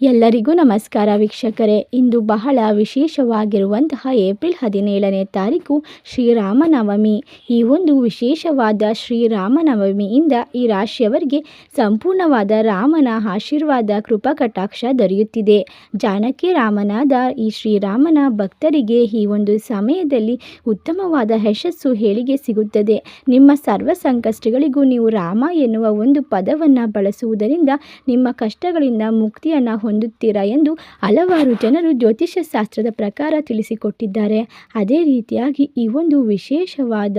ಎಲ್ಲರಿಗೂ ನಮಸ್ಕಾರ ವೀಕ್ಷಕರೇ. ಇಂದು ಬಹಳ ವಿಶೇಷವಾಗಿರುವಂತಹ ಏಪ್ರಿಲ್ ಹದಿನೇಳನೇ ತಾರೀಕು ಶ್ರೀರಾಮನವಮಿ. ಈ ಒಂದು ವಿಶೇಷವಾದ ಶ್ರೀರಾಮನವಮಿಯಿಂದ ಈ ರಾಶಿಯವರಿಗೆ ಸಂಪೂರ್ಣವಾದ ರಾಮನ ಆಶೀರ್ವಾದ ಕೃಪಾ ಕಟಾಕ್ಷ ದೊರೆಯುತ್ತಿದೆ. ಜಾನಕಿ ರಾಮನಾದ ಈ ಶ್ರೀರಾಮನ ಭಕ್ತರಿಗೆ ಈ ಒಂದು ಸಮಯದಲ್ಲಿ ಉತ್ತಮವಾದ ಯಶಸ್ಸು ಹೇಳಿಗೆ ಸಿಗುತ್ತದೆ. ನಿಮ್ಮ ಸರ್ವ ಸಂಕಷ್ಟಗಳಿಗೂ ನೀವು ರಾಮ ಎನ್ನುವ ಒಂದು ಪದವನ್ನು ಬಳಸುವುದರಿಂದ ನಿಮ್ಮ ಕಷ್ಟಗಳಿಂದ ಮುಕ್ತಿಯನ್ನು ಹೊಂದುತ್ತೀರಾ ಎಂದು ಹಲವಾರು ಜನರು ಜ್ಯೋತಿಷ್ಯ ಶಾಸ್ತ್ರದ ಪ್ರಕಾರ ತಿಳಿಸಿಕೊಟ್ಟಿದ್ದಾರೆ. ಅದೇ ರೀತಿಯಾಗಿ ಈ ಒಂದು ವಿಶೇಷವಾದ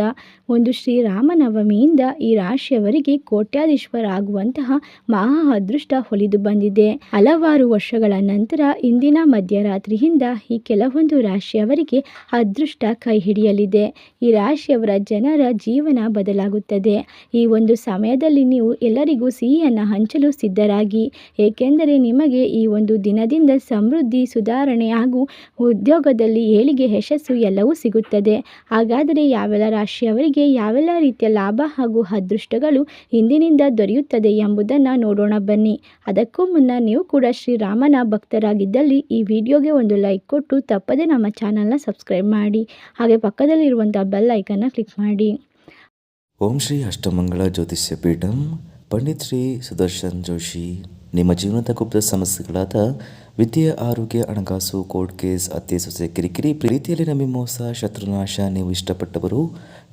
ಒಂದು ಶ್ರೀರಾಮನವಮಿಯಿಂದ ಈ ರಾಶಿಯವರಿಗೆ ಕೋಟ್ಯಾಧೀಶ್ವರಾಗುವಂತಹ ಮಹಾ ಅದೃಷ್ಟ ಹೊಲಿದು ಬಂದಿದೆ. ಹಲವಾರು ವರ್ಷಗಳ ನಂತರ ಇಂದಿನ ಮಧ್ಯರಾತ್ರಿಯಿಂದ ಈ ಕೆಲವೊಂದು ರಾಶಿಯವರಿಗೆ ಅದೃಷ್ಟ ಕೈ ಹಿಡಿಯಲಿದೆ. ಈ ರಾಶಿಯವರ ಜನರ ಜೀವನ ಬದಲಾಗುತ್ತದೆ. ಈ ಒಂದು ಸಮಯದಲ್ಲಿ ನೀವು ಎಲ್ಲರಿಗೂ ಸಿಹಿಯನ್ನು ಹಂಚಲು ಸಿದ್ಧರಾಗಿ. ಏಕೆಂದರೆ ನಿಮಗೆ ಒಂದು ದಿನದಿಂದ ಸಮೃದ್ಧಿ, ಸುಧಾರಣೆ ಹಾಗೂ ಉದ್ಯೋಗದಲ್ಲಿ ಏಳಿಗೆ ಯಶಸ್ಸು ಎಲ್ಲವೂ ಸಿಗುತ್ತದೆ. ಹಾಗಾದರೆ ಯಾವೆಲ್ಲ ರಾಶಿಯವರಿಗೆ ಯಾವೆಲ್ಲ ರೀತಿಯ ಲಾಭ ಹಾಗೂ ಅದೃಷ್ಟಗಳು ಇಂದಿನಿಂದ ದೊರೆಯುತ್ತದೆ ಎಂಬುದನ್ನು ನೋಡೋಣ ಬನ್ನಿ. ಅದಕ್ಕೂ ಮುನ್ನ ನೀವು ಕೂಡ ಶ್ರೀರಾಮನ ಭಕ್ತರಾಗಿದ್ದಲ್ಲಿ ಈ ವಿಡಿಯೋಗೆ ಒಂದು ಲೈಕ್ ಕೊಟ್ಟು ತಪ್ಪದೆ ನಮ್ಮ ಚಾನಲ್ನ ಸಬ್ಸ್ಕ್ರೈಬ್ ಮಾಡಿ, ಹಾಗೆ ಪಕ್ಕದಲ್ಲಿರುವಂಥ ಬೆಲ್ ಐಕನ್ನ ಕ್ಲಿಕ್ ಮಾಡಿ. ಓಂ ಶ್ರೀ ಅಷ್ಟಮಂಗಳ ಜ್ಯೋತಿಷ್ಯ ಪೀಠಂ ಪಂಡಿತ್ ಶ್ರೀ ಸುದರ್ಶನ್ ಜೋಶಿ ನಿಮ್ಮ ಜೀವನದ ಗುಪ್ತ ಸಮಸ್ಯೆಗಳಾದ ವಿದ್ಯೆ, ಆರೋಗ್ಯ, ಹಣಕಾಸು, ಕೋರ್ಟ್ ಕೇಸ್ ಅತ್ತೆ ಸೊಸೆ ಕಿರಿಕಿರಿ, ಪ್ರೀತಿಯಲ್ಲಿ ನಮ್ಮ ಮೋಸ, ಶತ್ರುನಾಶ, ನೀವು ಇಷ್ಟಪಟ್ಟವರು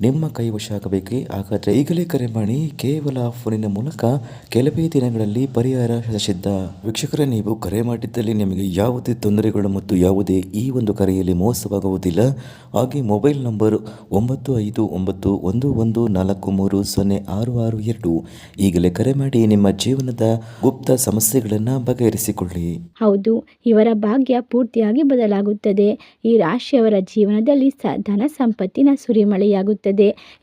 ನಿಮ್ಮ ಕೈವಶ ಆಗಬೇಕೆ ಹಾಗಾದರೆ ಈಗಲೇ ಕರೆ ಮಾಡಿ, ಕೇವಲ ಫೋನಿನ ಮೂಲಕ ಕೆಲವೇ ದಿನಗಳಲ್ಲಿ ಪರಿಹಾರ ಸಿದ್ಧ ವೀಕ್ಷಕರೇ, ನೀವು ಕರೆ ಮಾಡಿದ್ದಲ್ಲಿ ನಿಮಗೆ ಯಾವುದೇ ತೊಂದರೆಗಳು ಮತ್ತು ಯಾವುದೇ ಈ ಒಂದು ಕರೆಯಲ್ಲಿ ಮೋಸವಾಗುವುದಿಲ್ಲ. ಹಾಗೆ ಮೊಬೈಲ್ ನಂಬರ್ ಒಂಬತ್ತು ಐದು ಒಂಬತ್ತು ಒಂದು ಒಂದು ನಾಲ್ಕು ಮೂರು ಸೊನ್ನೆ ಆರು ಆರು ಎರಡು. ಈಗಲೇ ಕರೆ ಮಾಡಿ ನಿಮ್ಮ ಜೀವನದ ಗುಪ್ತ ಸಮಸ್ಯೆಗಳನ್ನು ಬಗೆಹರಿಸಿಕೊಳ್ಳಿ. ಹೌದು, ಇವರ ಭಾಗ್ಯ ಪೂರ್ತಿಯಾಗಿ ಬದಲಾಗುತ್ತದೆ. ಈ ರಾಶಿಯವರ ಜೀವನದಲ್ಲಿ ಧನ ಸಂಪತ್ತಿನ ಸುರಿಮಳೆಯಾಗುತ್ತದೆ.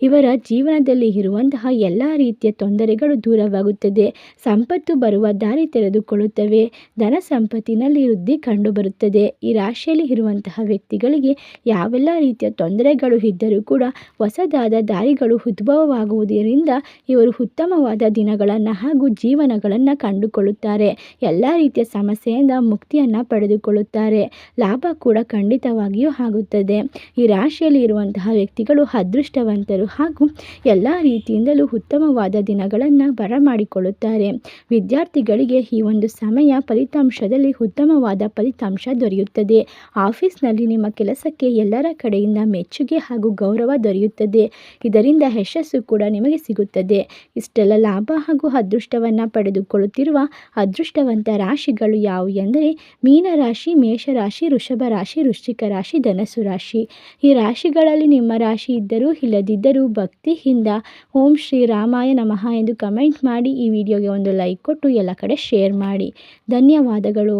ಇವರ ಜೀವನದಲ್ಲಿ ಇರುವಂತಹ ಎಲ್ಲ ರೀತಿಯ ತೊಂದರೆಗಳು ದೂರವಾಗುತ್ತದೆ. ಸಂಪತ್ತು ಬರುವ ದಾರಿ ತೆರೆದುಕೊಳ್ಳುತ್ತವೆ. ಧನ ಸಂಪತ್ತಿನಲ್ಲಿ ವೃದ್ಧಿ ಕಂಡುಬರುತ್ತದೆ. ಈ ರಾಶಿಯಲ್ಲಿ ಇರುವಂತಹ ವ್ಯಕ್ತಿಗಳಿಗೆ ಯಾವೆಲ್ಲ ರೀತಿಯ ತೊಂದರೆಗಳು ಇದ್ದರೂ ಕೂಡ ಹೊಸದಾದ ದಾರಿಗಳು ಉದ್ಭವವಾಗುವುದರಿಂದ ಇವರು ಉತ್ತಮವಾದ ದಿನಗಳನ್ನು ಹಾಗೂ ಜೀವನಗಳನ್ನು ಕಂಡುಕೊಳ್ಳುತ್ತಾರೆ. ಎಲ್ಲ ರೀತಿಯ ಸಮಸ್ಯೆಯಿಂದ ಮುಕ್ತಿಯನ್ನು ಪಡೆದುಕೊಳ್ಳುತ್ತಾರೆ. ಲಾಭ ಕೂಡ ಖಂಡಿತವಾಗಿಯೂ ಆಗುತ್ತದೆ. ಈ ರಾಶಿಯಲ್ಲಿ ಇರುವಂತಹ ವ್ಯಕ್ತಿಗಳು ಅದೃಷ್ಟವಂತರು ಹಾಗೂ ಎಲ್ಲ ರೀತಿಯಿಂದಲೂ ಉತ್ತಮವಾದ ದಿನಗಳನ್ನು ಬರಮಾಡಿಕೊಳ್ಳುತ್ತಾರೆ. ವಿದ್ಯಾರ್ಥಿಗಳಿಗೆ ಈ ಒಂದು ಸಮಯ ಫಲಿತಾಂಶದಲ್ಲಿ ಉತ್ತಮವಾದ ಫಲಿತಾಂಶ ದೊರೆಯುತ್ತದೆ. ಆಫೀಸ್ನಲ್ಲಿ ನಿಮ್ಮ ಕೆಲಸಕ್ಕೆ ಎಲ್ಲರ ಕಡೆಯಿಂದ ಮೆಚ್ಚುಗೆ ಹಾಗೂ ಗೌರವ ದೊರೆಯುತ್ತದೆ. ಇದರಿಂದ ಯಶಸ್ಸು ಕೂಡ ನಿಮಗೆ ಸಿಗುತ್ತದೆ. ಇಷ್ಟೆಲ್ಲ ಲಾಭ ಹಾಗೂ ಅದೃಷ್ಟವನ್ನು ಪಡೆದುಕೊಳ್ಳುತ್ತಿರುವ ಅದೃಷ್ಟವಂತ ರಾಶಿಗಳು ಯಾವುವು ಎಂದರೆ ಮೀನರಾಶಿ, ಮೇಷರಾಶಿ ವೃಷಭ ರಾಶಿ ವೃಶ್ಚಿಕ ರಾಶಿ ಧನಸು ರಾಶಿ. ಈ ರಾಶಿಗಳಲ್ಲಿ ನಿಮ್ಮ ರಾಶಿ ಇದ್ದರೂ ಇಲ್ಲದಿದ್ದರೂ ಭಕ್ತಿಯಿಂದ ಓಂ ಶ್ರೀ ರಾಮಾಯ ನಮಃ ಎಂದು ಕಮೆಂಟ್ ಮಾಡಿ ಈ ವಿಡಿಯೋಗೆ ಒಂದು ಲೈಕ್ ಕೊಟ್ಟು ಎಲ್ಲ ಕಡೆ ಶೇರ್ ಮಾಡಿ. ಧನ್ಯವಾದಗಳು.